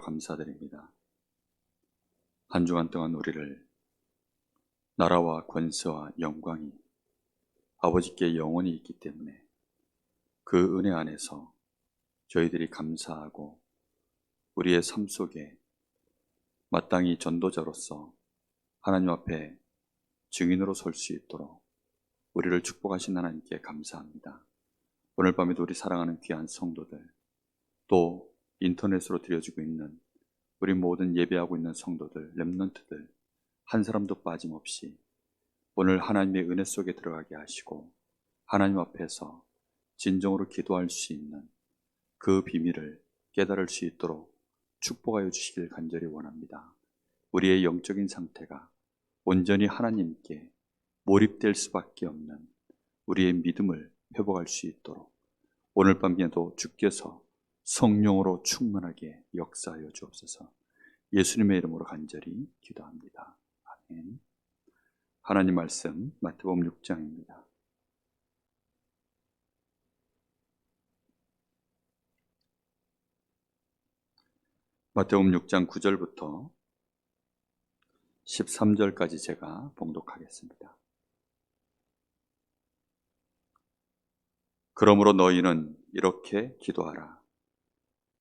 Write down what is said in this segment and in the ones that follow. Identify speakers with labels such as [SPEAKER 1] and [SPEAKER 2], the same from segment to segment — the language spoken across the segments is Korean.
[SPEAKER 1] 감사드립니다. 한 주간 동안 우리를 나라와 권세와 영광이 아버지께 영원히 있기 때문에 그 은혜 안에서 저희들이 감사하고 우리의 삶 속에 마땅히 전도자로서 하나님 앞에 증인으로 설 수 있도록 우리를 축복하신 하나님께 감사합니다. 오늘 밤에도 우리 사랑하는 귀한 성도들 또 인터넷으로 드려지고 있는 우리 모든 예배하고 있는 성도들, 렘넌트들 한 사람도 빠짐없이 오늘 하나님의 은혜 속에 들어가게 하시고 하나님 앞에서 진정으로 기도할 수 있는 그 비밀을 깨달을 수 있도록 축복하여 주시길 간절히 원합니다. 우리의 영적인 상태가 온전히 하나님께 몰입될 수밖에 없는 우리의 믿음을 회복할 수 있도록 오늘 밤에도 주께서 성령으로 충만하게 역사하여 주옵소서. 예수님의 이름으로 간절히 기도합니다. 아멘. 하나님 말씀 마태복음 6장입니다. 마태복음 6장 9절부터 13절까지 제가 봉독하겠습니다. 그러므로 너희는 이렇게 기도하라.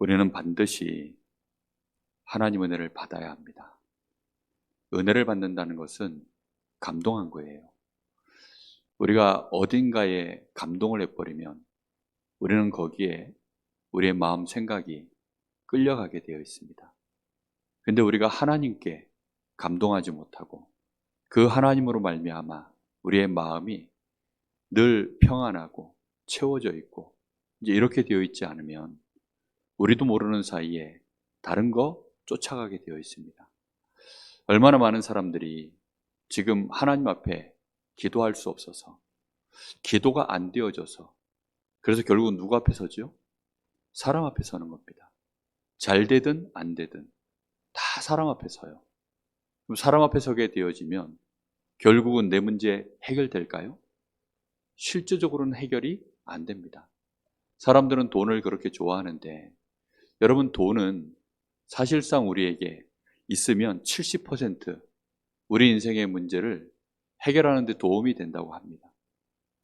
[SPEAKER 1] 우리는 반드시 하나님 은혜를 받아야 합니다. 은혜를 받는다는 것은 감동한 거예요. 우리가 어딘가에 감동을 해버리면 우리는 거기에 우리의 마음 생각이 끌려가게 되어 있습니다. 근데 우리가 하나님께 감동하지 못하고 그 하나님으로 말미암아 우리의 마음이 늘 평안하고 채워져 있고 이제 이렇게 되어 있지 않으면 우리도 모르는 사이에 다른 거 쫓아가게 되어 있습니다. 얼마나 많은 사람들이 지금 하나님 앞에 기도할 수 없어서 기도가 안 되어져서 그래서 결국은 누구 앞에 서죠? 사람 앞에 서는 겁니다. 잘 되든 안 되든 다 사람 앞에 서요. 그럼 사람 앞에 서게 되어지면 결국은 내 문제 해결될까요? 실질적으로는 해결이 안 됩니다. 사람들은 돈을 그렇게 좋아하는데 여러분 돈은 사실상 우리에게 있으면 70% 우리 인생의 문제를 해결하는 데 도움이 된다고 합니다.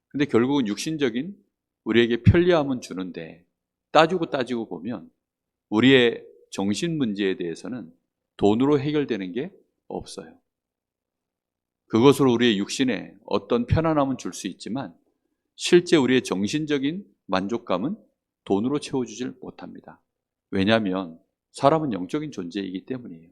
[SPEAKER 1] 근데 결국은 육신적인 우리에게 편리함은 주는데 따지고 따지고 보면 우리의 정신 문제에 대해서는 돈으로 해결되는 게 없어요. 그것으로 우리의 육신에 어떤 편안함은 줄 수 있지만 실제 우리의 정신적인 만족감은 돈으로 채워주질 못합니다. 왜냐하면 사람은 영적인 존재이기 때문이에요.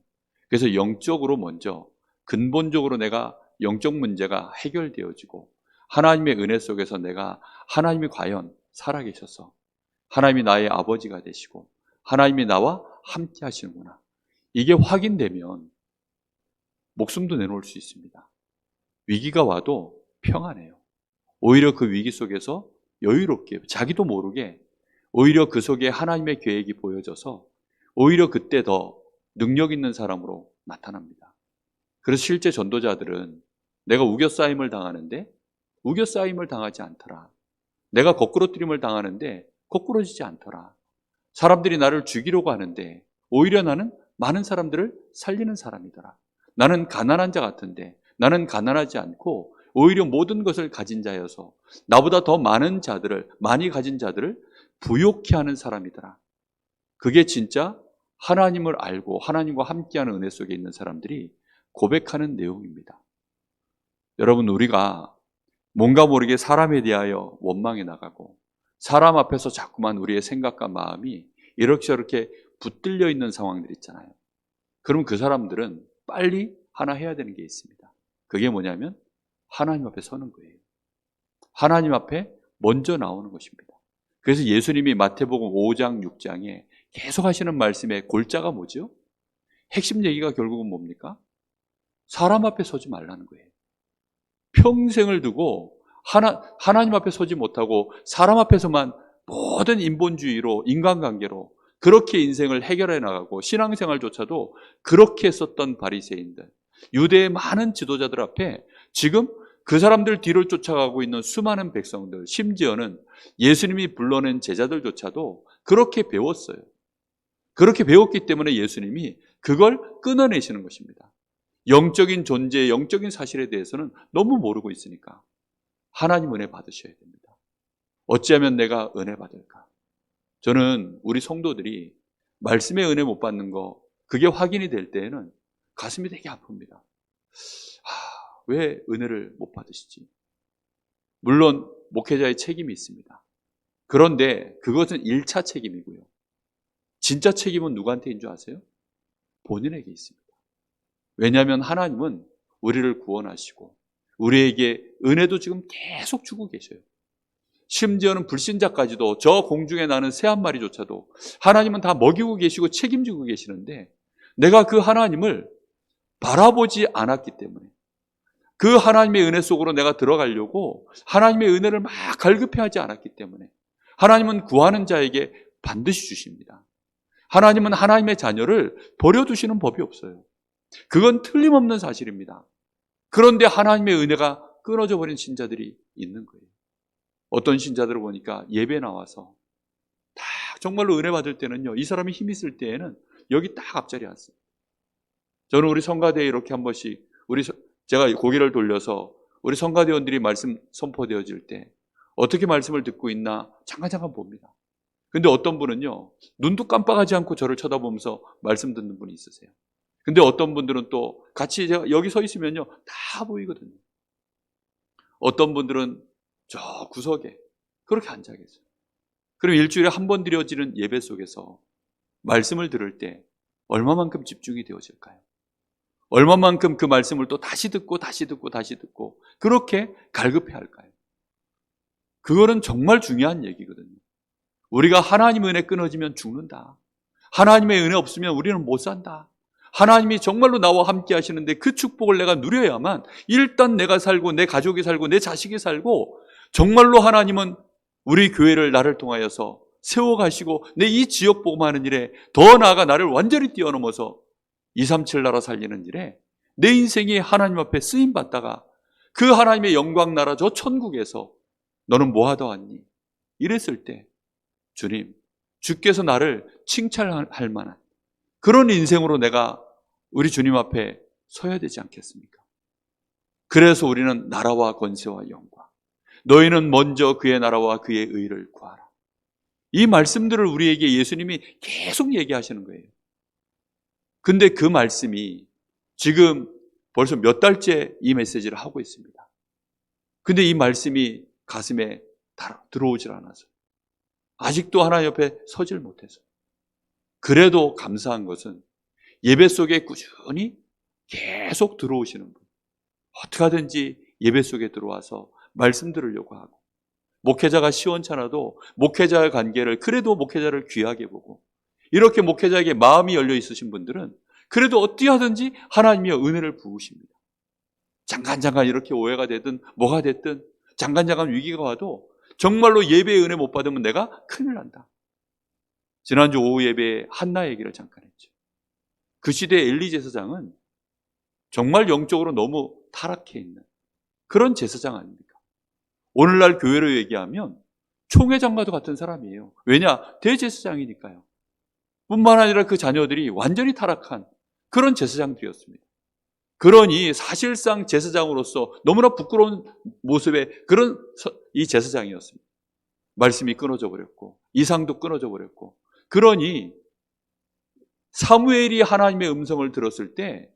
[SPEAKER 1] 그래서 영적으로 먼저 근본적으로 내가 영적 문제가 해결되어지고 하나님의 은혜 속에서 내가 하나님이 과연 살아계셔서 하나님이 나의 아버지가 되시고 하나님이 나와 함께 하시는구나. 이게 확인되면 목숨도 내놓을 수 있습니다. 위기가 와도 평안해요. 오히려 그 위기 속에서 여유롭게 자기도 모르게 오히려 그 속에 하나님의 계획이 보여져서 오히려 그때 더 능력 있는 사람으로 나타납니다. 그래서 실제 전도자들은 내가 우겨싸임을 당하는데 우겨싸임을 당하지 않더라. 내가 거꾸로 뜨림을 당하는데 거꾸로지지 않더라. 사람들이 나를 죽이려고 하는데 오히려 나는 많은 사람들을 살리는 사람이더라. 나는 가난한 자 같은데 나는 가난하지 않고 오히려 모든 것을 가진 자여서 나보다 더 많은 자들을 많이 가진 자들을 부욕케 하는 사람이더라. 그게 진짜 하나님을 알고 하나님과 함께하는 은혜 속에 있는 사람들이 고백하는 내용입니다. 여러분 우리가 뭔가 모르게 사람에 대하여 원망해 나가고 사람 앞에서 자꾸만 우리의 생각과 마음이 이렇게 저렇게 붙들려 있는 상황들 있잖아요. 그럼 그 사람들은 빨리 하나 해야 되는 게 있습니다. 그게 뭐냐면 하나님 앞에 서는 거예요. 하나님 앞에 먼저 나오는 것입니다. 그래서 예수님이 마태복음 5장, 6장에 계속 하시는 말씀의 골자가 뭐죠? 핵심 얘기가 결국은 뭡니까? 사람 앞에 서지 말라는 거예요. 평생을 두고 하나, 하나님 앞에 서지 못하고 사람 앞에서만 모든 인본주의로, 인간관계로 그렇게 인생을 해결해 나가고 신앙생활조차도 그렇게 썼던 바리새인들, 유대의 많은 지도자들 앞에 지금 그 사람들 뒤를 쫓아가고 있는 수많은 백성들, 심지어는 예수님이 불러낸 제자들조차도 그렇게 배웠어요. 그렇게 배웠기 때문에 예수님이 그걸 끊어내시는 것입니다. 영적인 존재, 영적인 사실에 대해서는 너무 모르고 있으니까 하나님 은혜 받으셔야 됩니다. 어찌하면 내가 은혜 받을까? 저는 우리 성도들이 말씀의 은혜 못 받는 거 그게 확인이 될 때에는 가슴이 되게 아픕니다. 하, 왜 은혜를 못 받으시지? 물론 목회자의 책임이 있습니다. 그런데 그것은 1차 책임이고요. 진짜 책임은 누구한테인 줄 아세요? 본인에게 있습니다. 왜냐하면 하나님은 우리를 구원하시고 우리에게 은혜도 지금 계속 주고 계셔요. 심지어는 불신자까지도 저 공중에 나는 새 한 마리조차도 하나님은 다 먹이고 계시고 책임지고 계시는데 내가 그 하나님을 바라보지 않았기 때문에 그 하나님의 은혜 속으로 내가 들어가려고 하나님의 은혜를 막 갈급해 하지 않았기 때문에 하나님은 구하는 자에게 반드시 주십니다. 하나님은 하나님의 자녀를 버려두시는 법이 없어요. 그건 틀림없는 사실입니다. 그런데 하나님의 은혜가 끊어져 버린 신자들이 있는 거예요. 어떤 신자들을 보니까 예배 나와서 딱 정말로 은혜 받을 때는요, 이 사람이 힘 있을 때에는 여기 딱 앞자리에 왔어요. 저는 우리 성가대에 이렇게 한 번씩, 우리, 서- 제가 고개를 돌려서 우리 성가대원들이 말씀 선포되어질 때 어떻게 말씀을 듣고 있나 잠깐 잠깐 봅니다. 근데 어떤 분은요, 눈도 깜빡하지 않고 저를 쳐다보면서 말씀 듣는 분이 있으세요. 근데 어떤 분들은 또 같이 제가 여기 서 있으면요, 다 보이거든요. 어떤 분들은 저 구석에 그렇게 앉아 계세요. 그럼 일주일에 한 번 드려지는 예배 속에서 말씀을 들을 때 얼마만큼 집중이 되어질까요? 얼마만큼 그 말씀을 또 다시 듣고 다시 듣고 다시 듣고 그렇게 갈급해 할까요? 그거는 정말 중요한 얘기거든요. 우리가 하나님의 은혜 끊어지면 죽는다. 하나님의 은혜 없으면 우리는 못 산다. 하나님이 정말로 나와 함께 하시는데 그 축복을 내가 누려야만 일단 내가 살고 내 가족이 살고 내 자식이 살고 정말로 하나님은 우리 교회를 나를 통하여서 세워가시고 내 이 지역 복음하는 일에 더 나아가 나를 완전히 뛰어넘어서 237 나라 살리는 일에 내 인생이 하나님 앞에 쓰임 받다가 그 하나님의 영광 나라 저 천국에서 너는 뭐 하다 왔니? 이랬을 때 주님 주께서 나를 칭찬할 만한 그런 인생으로 내가 우리 주님 앞에 서야 되지 않겠습니까? 그래서 우리는 나라와 권세와 영광 너희는 먼저 그의 나라와 그의 의를 구하라. 이 말씀들을 우리에게 예수님이 계속 얘기하시는 거예요. 근데 그 말씀이 지금 벌써 몇 달째 이 메시지를 하고 있습니다. 근데 이 말씀이 가슴에 다- 들어오질 않아서 아직도 하나님 옆에 서질 못해서 그래도 감사한 것은 예배 속에 꾸준히 계속 들어오시는 분. 어떻게 하든지 예배 속에 들어와서 말씀 들으려고 하고 목회자가 시원찮아도 목회자의 관계를 그래도 목회자를 귀하게 보고 이렇게 목회자에게 마음이 열려 있으신 분들은 그래도 어떻게 하든지 하나님의 은혜를 부으십니다. 잠깐 잠깐 이렇게 오해가 되든 뭐가 됐든 잠깐 잠깐 위기가 와도 정말로 예배의 은혜 못 받으면 내가 큰일 난다. 지난주 오후 예배에 한나 얘기를 잠깐 했죠. 그 시대 엘리 제사장은 정말 영적으로 너무 타락해 있는 그런 제사장 아닙니까? 오늘날 교회로 얘기하면 총회장과도 같은 사람이에요. 왜냐? 대제사장이니까요. 뿐만 아니라 그 자녀들이 완전히 타락한 그런 제사장들이었습니다. 그러니 사실상 제사장으로서 너무나 부끄러운 모습의 그런 서- 이 제사장이었습니다. 말씀이 끊어져 버렸고 이상도 끊어져 버렸고 그러니 사무엘이 하나님의 음성을 들었을 때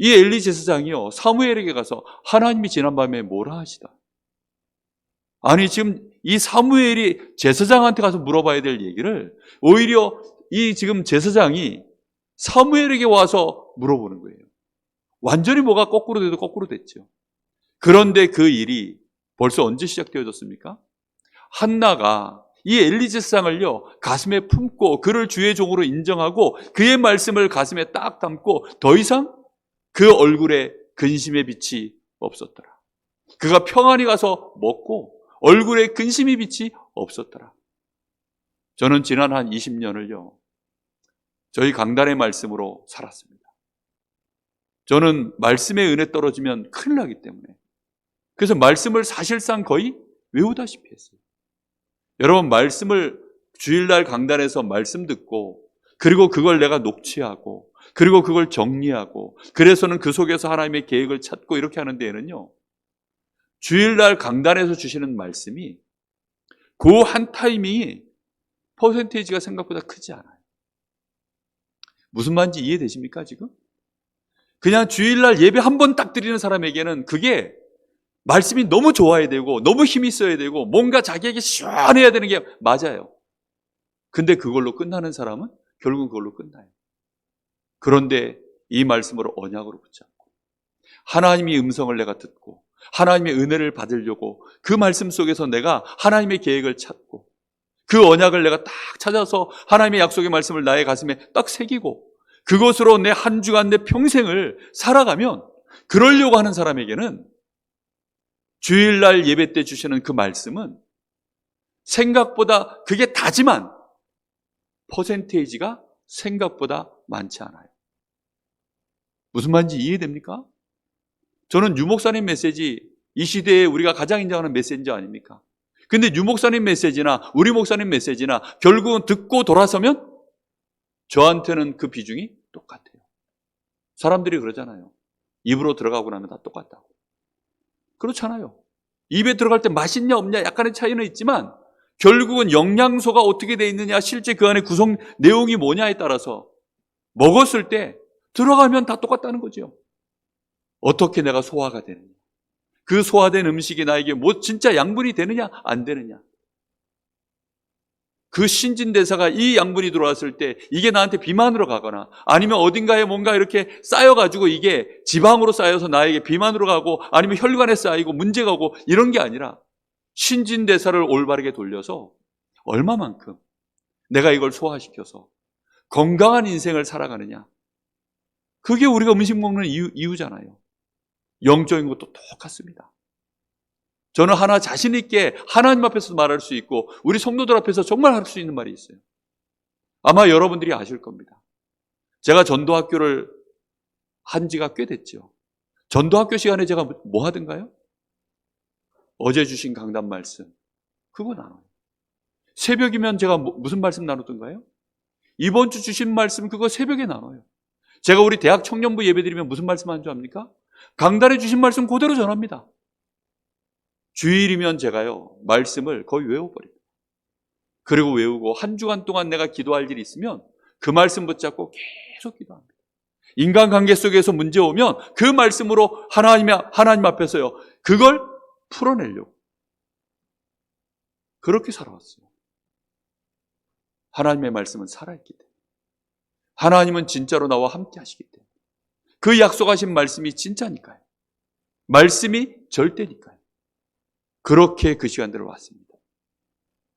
[SPEAKER 1] 이 엘리 제사장이요 사무엘에게 가서 하나님이 지난밤에 뭐라 하시다. 아니 지금 이 사무엘이 제사장한테 가서 물어봐야 될 얘기를 오히려 이 지금 제사장이 사무엘에게 와서 물어보는 거예요. 완전히 뭐가 거꾸로 돼도 거꾸로 됐죠. 그런데 그 일이 벌써 언제 시작되어졌습니까? 한나가 이 엘리제상을요 가슴에 품고 그를 주의 종으로 인정하고 그의 말씀을 가슴에 딱 담고 더 이상 그 얼굴에 근심의 빛이 없었더라. 그가 평안히 가서 먹고 얼굴에 근심의 빛이 없었더라. 저는 지난 한 20년을요 저희 강단의 말씀으로 살았습니다. 저는 말씀의 은혜 떨어지면 큰일 나기 때문에 그래서 말씀을 사실상 거의 외우다시피 했어요. 여러분 말씀을 주일날 강단에서 말씀 듣고 그리고 그걸 내가 녹취하고 그리고 그걸 정리하고 그래서는 그 속에서 하나님의 계획을 찾고 이렇게 하는 데에는요. 주일날 강단에서 주시는 말씀이 그 한 타이밍이 퍼센테이지가 생각보다 크지 않아요. 무슨 말인지 이해되십니까, 지금? 그냥 주일날 예배 한 번 딱 드리는 사람에게는 그게 말씀이 너무 좋아야 되고 너무 힘이 있어야 되고 뭔가 자기에게 시원해야 되는 게 맞아요. 근데 그걸로 끝나는 사람은 결국은 그걸로 끝나요. 그런데 이 말씀으로 언약으로 붙잡고 하나님의 음성을 내가 듣고 하나님의 은혜를 받으려고 그 말씀 속에서 내가 하나님의 계획을 찾고 그 언약을 내가 딱 찾아서 하나님의 약속의 말씀을 나의 가슴에 딱 새기고 그것으로 내 한 주간 내 평생을 살아가면 그러려고 하는 사람에게는 주일날 예배 때 주시는 그 말씀은 생각보다 그게 다지만 퍼센테이지가 생각보다 많지 않아요. 무슨 말인지 이해됩니까? 저는 유목사님 메시지 이 시대에 우리가 가장 인정하는 메시지 아닙니까? 근데 유 목사님 메시지나 우리 목사님 메시지나 결국은 듣고 돌아서면 저한테는 그 비중이 똑같아요. 사람들이 그러잖아요. 입으로 들어가고 나면 다 똑같다고. 그렇잖아요. 입에 들어갈 때 맛있냐 없냐 약간의 차이는 있지만 결국은 영양소가 어떻게 돼 있느냐 실제 그 안에 구성 내용이 뭐냐에 따라서 먹었을 때 들어가면 다 똑같다는 거죠. 어떻게 내가 소화가 되느냐. 그 소화된 음식이 나에게 뭐 진짜 양분이 되느냐 안 되느냐. 그 신진대사가 이 양분이 들어왔을 때 이게 나한테 비만으로 가거나 아니면 어딘가에 뭔가 이렇게 쌓여가지고 이게 지방으로 쌓여서 나에게 비만으로 가고 아니면 혈관에 쌓이고 문제가 오고 이런 게 아니라 신진대사를 올바르게 돌려서 얼마만큼 내가 이걸 소화시켜서 건강한 인생을 살아가느냐. 그게 우리가 음식 먹는 이유, 이유잖아요. 영적인 것도 똑같습니다. 저는 하나 자신 있게 하나님 앞에서 말할 수 있고 우리 성도들 앞에서 정말 할 수 있는 말이 있어요. 아마 여러분들이 아실 겁니다. 제가 전도학교를 한 지가 꽤 됐죠. 전도학교 시간에 제가 뭐 하던가요? 어제 주신 강단 말씀. 그거 나눠요. 새벽이면 제가 뭐, 무슨 말씀 나누던가요? 이번 주 주신 말씀 그거 새벽에 나눠요. 제가 우리 대학 청년부 예배 드리면 무슨 말씀 하는 줄 압니까? 강단에 주신 말씀 그대로 전합니다. 주일이면 제가요, 말씀을 거의 외워버립니다. 그리고 외우고 한 주간 동안 내가 기도할 일이 있으면 그 말씀 붙잡고 계속 기도합니다. 인간관계 속에서 문제 오면 그 말씀으로 하나님, 하나님 앞에서요, 그걸 풀어내려고. 그렇게 살아왔어요. 하나님의 말씀은 살아있기 때문에. 하나님은 진짜로 나와 함께 하시기 때문에. 그 약속하신 말씀이 진짜니까요. 말씀이 절대니까요. 그렇게 그 시간들을 왔습니다.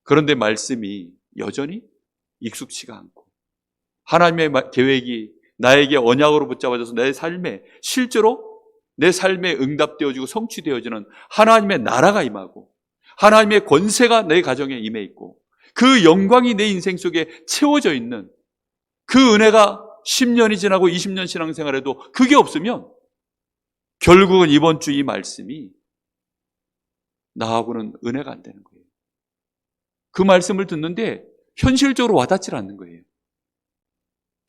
[SPEAKER 1] 그런데 말씀이 여전히 익숙치가 않고 하나님의 계획이 나에게 언약으로 붙잡아져서 내 삶에 실제로 내 삶에 응답되어지고 성취되어지는 하나님의 나라가 임하고 하나님의 권세가 내 가정에 임해 있고 그 영광이 내 인생 속에 채워져 있는 그 은혜가 10년이 지나고 20년 신앙생활에도 그게 없으면 결국은 이번 주 이 말씀이 나하고는 은혜가 안 되는 거예요. 그 말씀을 듣는데 현실적으로 와닿질 않는 거예요.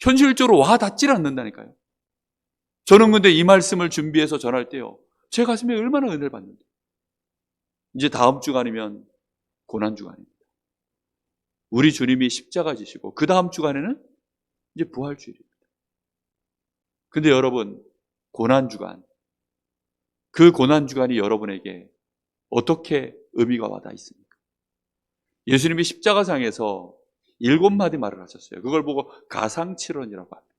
[SPEAKER 1] 현실적으로 와닿질 않는다니까요. 저는 근데 이 말씀을 준비해서 전할 때요. 제 가슴에 얼마나 은혜를 받는데. 이제 다음 주간이면 고난 주간입니다. 우리 주님이 십자가 지시고 그 다음 주간에는 이제 부활주일입니다. 근데 여러분, 고난주간. 그 고난주간이 여러분에게 어떻게 의미가 와닿아 있습니까? 예수님이 십자가상에서 일곱 마디 말을 하셨어요. 그걸 보고 가상칠언이라고 합니다.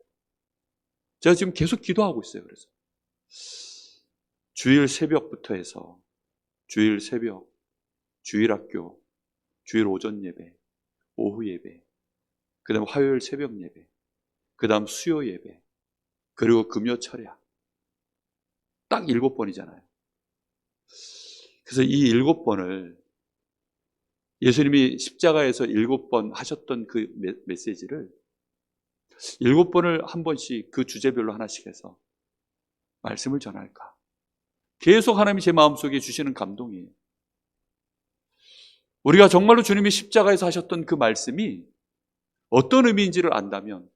[SPEAKER 1] 제가 지금 계속 기도하고 있어요. 그래서 주일 새벽부터 해서 주일 새벽, 주일 학교, 주일 오전 예배, 오후 예배, 그 다음 화요일 새벽 예배, 그 다음 수요 예배, 그리고 금요 철야. 딱 일곱 번이잖아요. 그래서 이 일곱 번을 예수님이 십자가에서 일곱 번 하셨던 그 메- 메시지를 일곱 번을 한 번씩 그 주제별로 하나씩 해서 말씀을 전할까. 계속 하나님이 제 마음속에 주시는 감동이에요. 우리가 정말로 주님이 십자가에서 하셨던 그 말씀이 어떤 의미인지를 안다면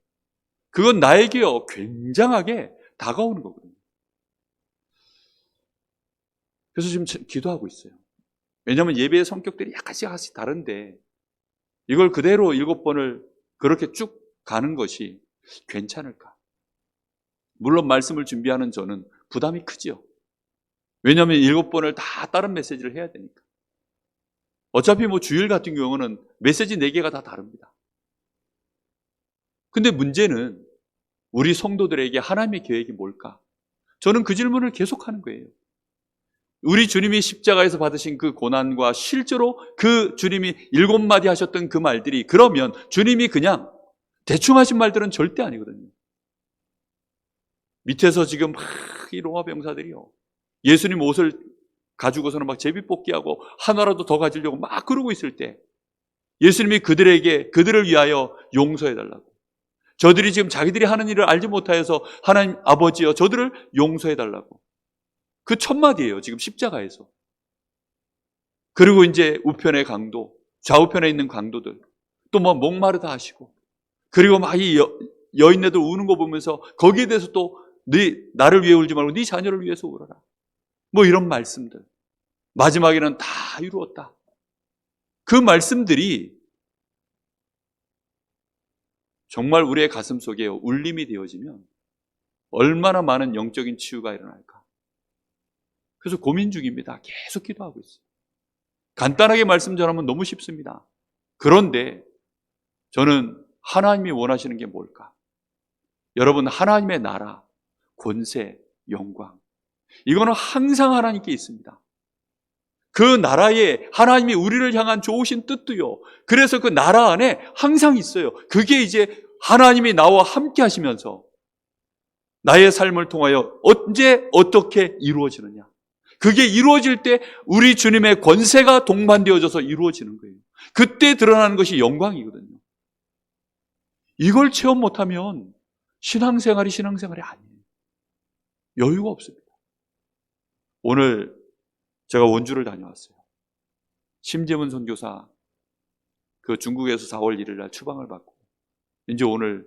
[SPEAKER 1] 그건 나에게요 굉장하게 다가오는 거거든요. 그래서 지금 제- 기도하고 있어요. 왜냐하면 예배의 성격들이 약간씩 약간씩 다른데 이걸 그대로 일곱 번을 그렇게 쭉 가는 것이 괜찮을까? 물론 말씀을 준비하는 저는 부담이 크지요. 왜냐하면 일곱 번을 다 다른 메시지를 해야 되니까. 어차피 뭐 주일 같은 경우는 메시지 네 개가 다 다릅니다. 근데 문제는 우리 성도들에게 하나님의 계획이 뭘까? 저는 그 질문을 계속하는 거예요. 우리 주님이 십자가에서 받으신 그 고난과 실제로 그 주님이 일곱 마디 하셨던 그 말들이 그러면 주님이 그냥 대충 하신 말들은 절대 아니거든요. 밑에서 지금 막 이 로마 병사들이요. 예수님 옷을 가지고서는 막 제비뽑기하고 하나라도 더 가지려고 막 그러고 있을 때 예수님이 그들에게 그들을 위하여 용서해 달라고. 저들이 지금 자기들이 하는 일을 알지 못하여서 하나님 아버지여 저들을 용서해 달라고. 그 첫 마디예요. 지금 십자가에서. 그리고 이제 우편의 강도, 좌우편에 있는 강도들, 또 뭐 목마르다 하시고, 그리고 막 이 여인네들 우는 거 보면서 거기에 대해서 또 네 나를 위해 울지 말고 네 자녀를 위해서 울어라. 뭐 이런 말씀들. 마지막에는 다 이루었다. 그 말씀들이 정말 우리의 가슴 속에 울림이 되어지면 얼마나 많은 영적인 치유가 일어날까. 그래서 고민 중입니다. 계속 기도하고 있어요. 간단하게 말씀 전하면 너무 쉽습니다. 그런데 저는 하나님이 원하시는 게 뭘까? 여러분, 하나님의 나라, 권세, 영광. 이거는 항상 하나님께 있습니다. 그 나라에 하나님이 우리를 향한 좋으신 뜻도요. 그래서 그 나라 안에 항상 있어요. 그게 이제 하나님이 나와 함께 하시면서 나의 삶을 통하여 언제 어떻게 이루어지느냐. 그게 이루어질 때 우리 주님의 권세가 동반되어져서 이루어지는 거예요. 그때 드러나는 것이 영광이거든요. 이걸 체험 못하면 신앙생활이 신앙생활이 아니에요. 여유가 없습니다. 오늘 제가 원주를 다녀왔어요. 심재문 선교사 그 중국에서 4월 1일 날 추방을 받고 이제 오늘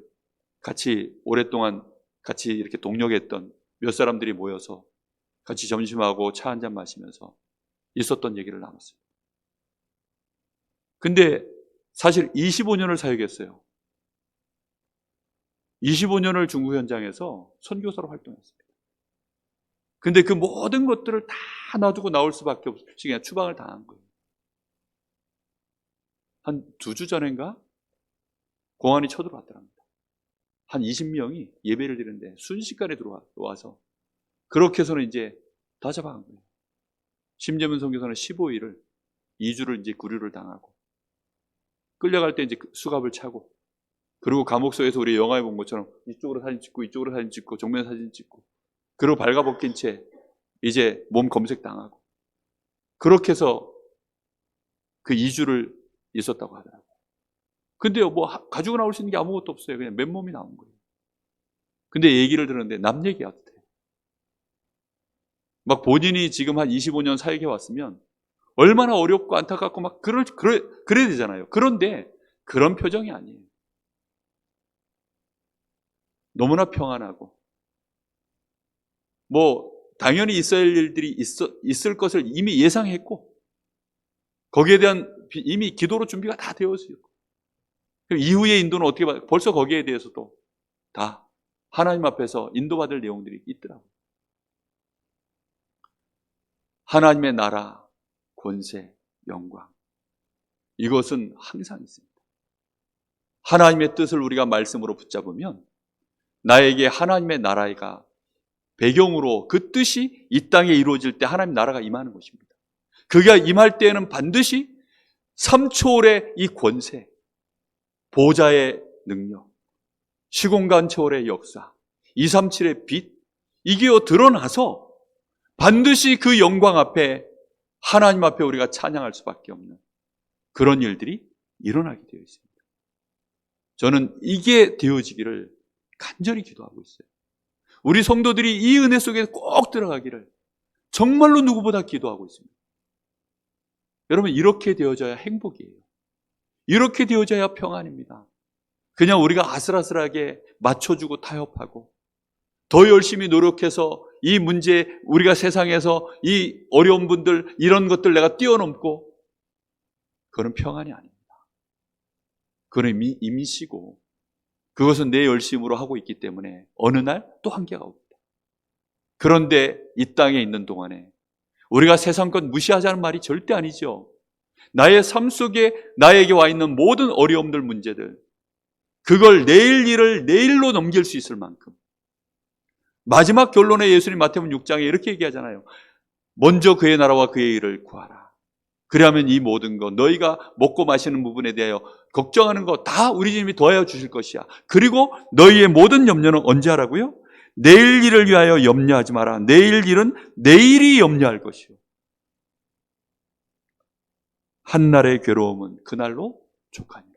[SPEAKER 1] 같이 오랫동안 같이 이렇게 동력했던 몇 사람들이 모여서 같이 점심하고 차 한 잔 마시면서 있었던 얘기를 나눴어요. 근데 사실 25년을 사역했어요. 25년을 중국 현장에서 선교사로 활동했습니다. 근데 그 모든 것들을 다 놔두고 나올 수밖에 없이 그냥 추방을 당한 거예요. 한 두 주 전인가 공안이 쳐들어왔더랍니다. 한 20명이 예배를 드리는데 순식간에 들어와서 그렇게 해서는 이제 다 잡아간 거예요. 심재문 선교사는 15일을 2주를 이제 구류를 당하고 끌려갈 때 이제 수갑을 차고 그리고 감옥소에서 우리 영화에 본 것처럼 이쪽으로 사진 찍고 이쪽으로 사진 찍고 정면 사진 찍고 그리고 발가벗긴 채 이제 몸 검색 당하고 그렇게 해서 그 2주를 있었다고 하더라고요. 근데요, 뭐 가지고 나올 수 있는 게 아무것도 없어요. 그냥 맨몸이 나온 거예요. 근데 얘기를 들었는데 남 얘기 같아요. 막 본인이 지금 한 25년 사역해 왔으면 얼마나 어렵고 안타깝고 막 그럴 그래 그래야 되잖아요. 그런데 그런 표정이 아니에요. 너무나 평안하고 뭐 당연히 있어야 할 일들이 있어, 있을 것을 이미 예상했고 거기에 대한 이미 기도로 준비가 다 있고 그럼 이후의 인도는 어떻게 받 벌써 거기에 대해서도 다 하나님 앞에서 인도받을 내용들이 있더라고요. 하나님의 나라, 권세, 영광. 이것은 항상 있습니다. 하나님의 뜻을 우리가 말씀으로 붙잡으면 나에게 하나님의 나라가 배경으로 그 뜻이 이 땅에 이루어질 때 하나님 나라가 임하는 것입니다. 그게 임할 때에는 반드시 3초월의 이 권세, 보좌의 능력, 시공간 초월의 역사, 237의 빛, 이게 드러나서 반드시 그 영광 앞에 하나님 앞에 우리가 찬양할 수밖에 없는 그런 일들이 일어나게 되어 있습니다. 저는 이게 되어지기를 간절히 기도하고 있어요. 우리 성도들이 이 은혜 속에 꼭 들어가기를 정말로 누구보다 기도하고 있습니다. 여러분, 이렇게 되어져야 행복이에요. 이렇게 되어져야 평안입니다. 그냥 우리가 아슬아슬하게 맞춰주고 타협하고 더 열심히 노력해서 이 문제, 우리가 세상에서 이 어려운 분들, 이런 것들 내가 뛰어넘고 그건 평안이 아닙니다. 그건 임시고 그것은 내 열심으로 하고 있기 때문에 어느 날 또 한계가 옵니다. 그런데 이 땅에 있는 동안에 우리가 세상 것 무시하자는 말이 절대 아니죠. 나의 삶 속에 나에게 와 있는 모든 어려움들, 문제들, 그걸 내일 일을 내일로 넘길 수 있을 만큼 마지막 결론에 예수님 마태복음 6장에 이렇게 얘기하잖아요. 먼저 그의 나라와 그의 일을 구하라. 그리하면 이 모든 것, 너희가 먹고 마시는 부분에 대하여 걱정하는 거다 우리 주님이 더하여 주실 것이야. 그리고 너희의 모든 염려는 언제 하라고요? 내일 일을 위하여 염려하지 마라. 내일 일은 내일이 염려할 것이요. 한날의 괴로움은 그날로 족하니라.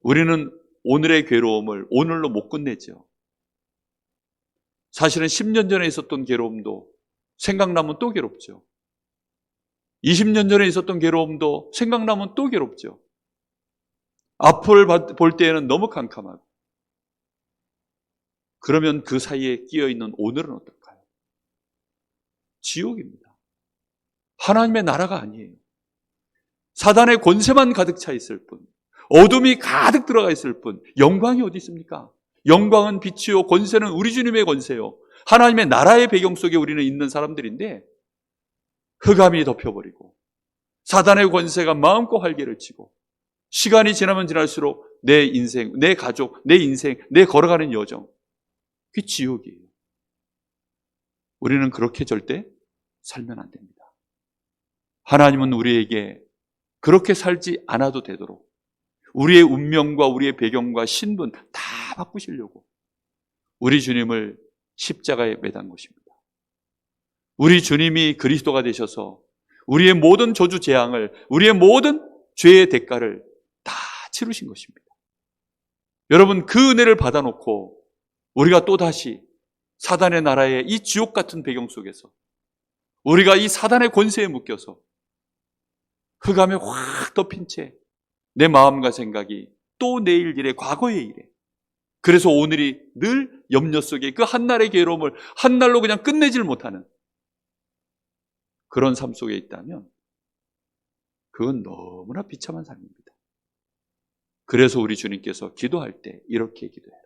[SPEAKER 1] 우리는 오늘의 괴로움을 오늘로 못 끝내죠. 사실은 10년 전에 있었던 괴로움도 생각나면 또 괴롭죠. 20년 전에 있었던 괴로움도 생각나면 또 괴롭죠. 앞을 볼 때에는 너무 캄캄하고. 그러면 그 사이에 끼어 있는 오늘은 어떨까요? 지옥입니다. 하나님의 나라가 아니에요. 사단의 권세만 가득 차 있을 뿐, 어둠이 가득 들어가 있을 뿐, 영광이 어디 있습니까? 영광은 빛이요, 권세는 우리 주님의 권세요. 하나님의 나라의 배경 속에 우리는 있는 사람들인데, 흑암이 덮여버리고, 사단의 권세가 마음껏 활개를 치고, 시간이 지나면 지날수록 내 인생, 내 가족, 내 인생, 내 걸어가는 여정, 그게 지옥이에요. 우리는 그렇게 절대 살면 안 됩니다. 하나님은 우리에게 그렇게 살지 않아도 되도록 우리의 운명과 우리의 배경과 신분 다 바꾸시려고 우리 주님을 십자가에 매단 것입니다. 우리 주님이 그리스도가 되셔서 우리의 모든 저주 재앙을 우리의 모든 죄의 대가를 다 치르신 것입니다. 여러분 그 은혜를 받아놓고 우리가 또 다시 사단의 나라의 이 지옥 같은 배경 속에서 우리가 이 사단의 권세에 묶여서 흑암에 확 덮인 채 내 마음과 생각이 또 내일 일에 과거의 일에 그래서 오늘이 늘 염려 속에 그 한날의 괴로움을 한날로 그냥 끝내질 못하는 그런 삶 속에 있다면 그건 너무나 비참한 삶입니다. 그래서 우리 주님께서 기도할 때 이렇게 기도해라.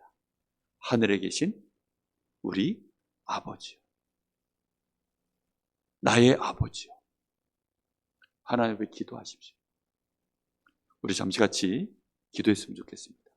[SPEAKER 1] 하늘에 계신 우리 아버지요. 나의 아버지요. 하나님 앞에 기도하십시오. 우리 잠시 같이 기도했으면 좋겠습니다.